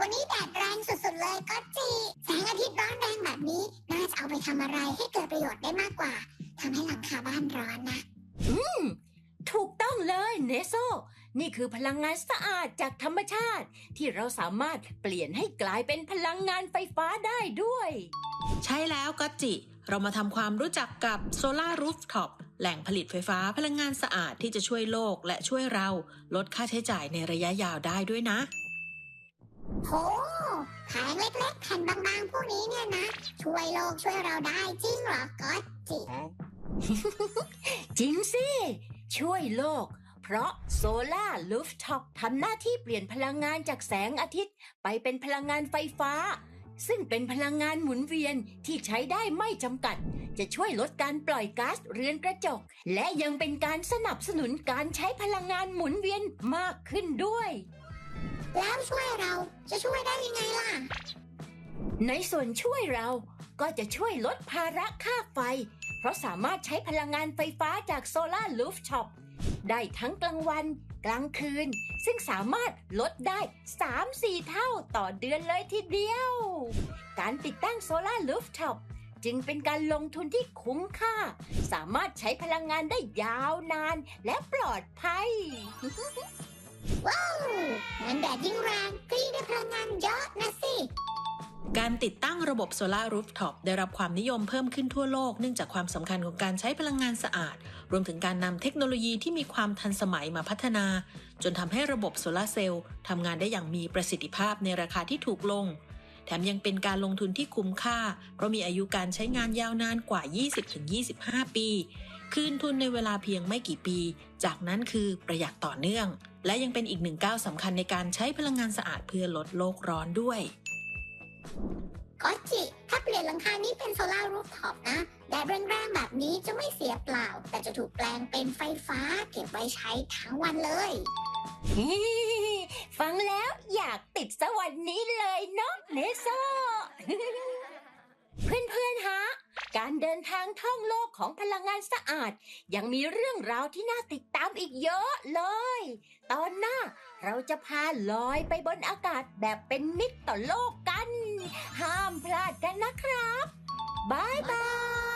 วันนี้แดดแรงสุดๆเลยก็จีแสงอาทิตย์ร้อนแรงแบบนี้ น่าจะเอาไปทำอะไรให้เกิดประโยชน์ได้มากกว่าทำให้หลังคาบ้านร้อนนะถูกต้องเลยเนโซ นี่คือพลังงานสะอาดจากธรรมชาติ ที่เราสามารถเปลี่ยนให้กลายเป็นพลังงานไฟฟ้าได้ด้วย ใช่แล้วก็จิ เรามาทำความรู้จักกับ Solar Rooftop แหล่งผลิตไฟฟ้าพลังงานสะอาดที่จะช่วยโลกและช่วยเราลดค่าใช้จ่ายในระยะยาวได้ด้วยนะ โหแผงเล็กๆแผ่นบางๆพวกนี้เนี่ยนะ ช่วยโลกช่วยเราได้จริงเหรอก็จิ จริงสิ ช่วยโลก เพราะโซลาร์ลูฟท็อปทำหน้าที่เปลี่ยนพลังงานจากแสงอาทิตย์ ไปเป็นพลังงานไฟฟ้า ซึ่งเป็นพลังงานหมุนเวียนที่ใช้ได้ไม่จำกัด จะช่วยลดการปล่อยก๊าซเรือนกระจก และยังเป็นการสนับสนุนการใช้พลังงานหมุนเวียนมากขึ้นด้วย แล้วช่วยเราจะช่วยได้ยังไงล่ะ ในส่วนช่วยเราก็จะช่วยลดภาระค่าไฟ เพราะสามารถใช้พลังงานไฟฟ้าจากโซลาร์ลูฟท็อปได้ทั้งกลางวัน กลางคืน ซึ่งสามารถลดได้ 3-4 เท่าต่อเดือนเลยทีเดียว การติดตั้งโซลาร์ลูฟท็อปจึงเป็นการลงทุนที่คุ้มค่า สามารถใช้พลังงานได้ยาวนานและปลอดภัย ว้าวงั้นแดดยิ่งแรงก็ยิ่งได้พลังงานเยอะนะสิ การติดตั้งระบบโซลาร์รูฟท็อปได้รับความนิยมเพิ่มขึ้นทั่วโลกเนื่องจากความสำคัญของการใช้พลังงานสะอาด รวมถึงการนำเทคโนโลยีที่มีความทันสมัยมาพัฒนา จนทำให้ระบบโซลาร์เซลล์ทำงานได้อย่างมีประสิทธิภาพในราคาที่ถูกลง แถมยังเป็นการลงทุนที่คุ้มค่า เพราะมีอายุการใช้งานยาวนานกว่า 20-25 ปี คืนทุนในเวลาเพียงไม่กี่ปี จากนั้นคือประหยัดต่อเนื่อง และยังเป็นอีกหนึ่งก้าวสำคัญในการใช้พลังงานสะอาดเพื่อลดโลกร้อนด้วยก็จิถ้าเปลี่ยนหลังคานี้เป็นโซลาร์รูฟท็อปนะแดดแรงๆแบบนี้จะไม่เสียเปล่า แต่จะถูกแปลงเป็นไฟฟ้าเก็บไว้ใช้ทั้งวันเลยฟังแล้วอยากติดสวรรค์นี้เลยเนาะเนโซ เพื่อนๆฮะ การเดินทางท่องโลกของพลังงานสะอาด ยังมีเรื่องราวที่น่าติดตามอีกเยอะเลย ตอนหน้าเราจะพาลอยไปบนอากาศแบบเป็นมิตรต่อโลกกัน ห้ามพลาดกันนะครับ บายบาย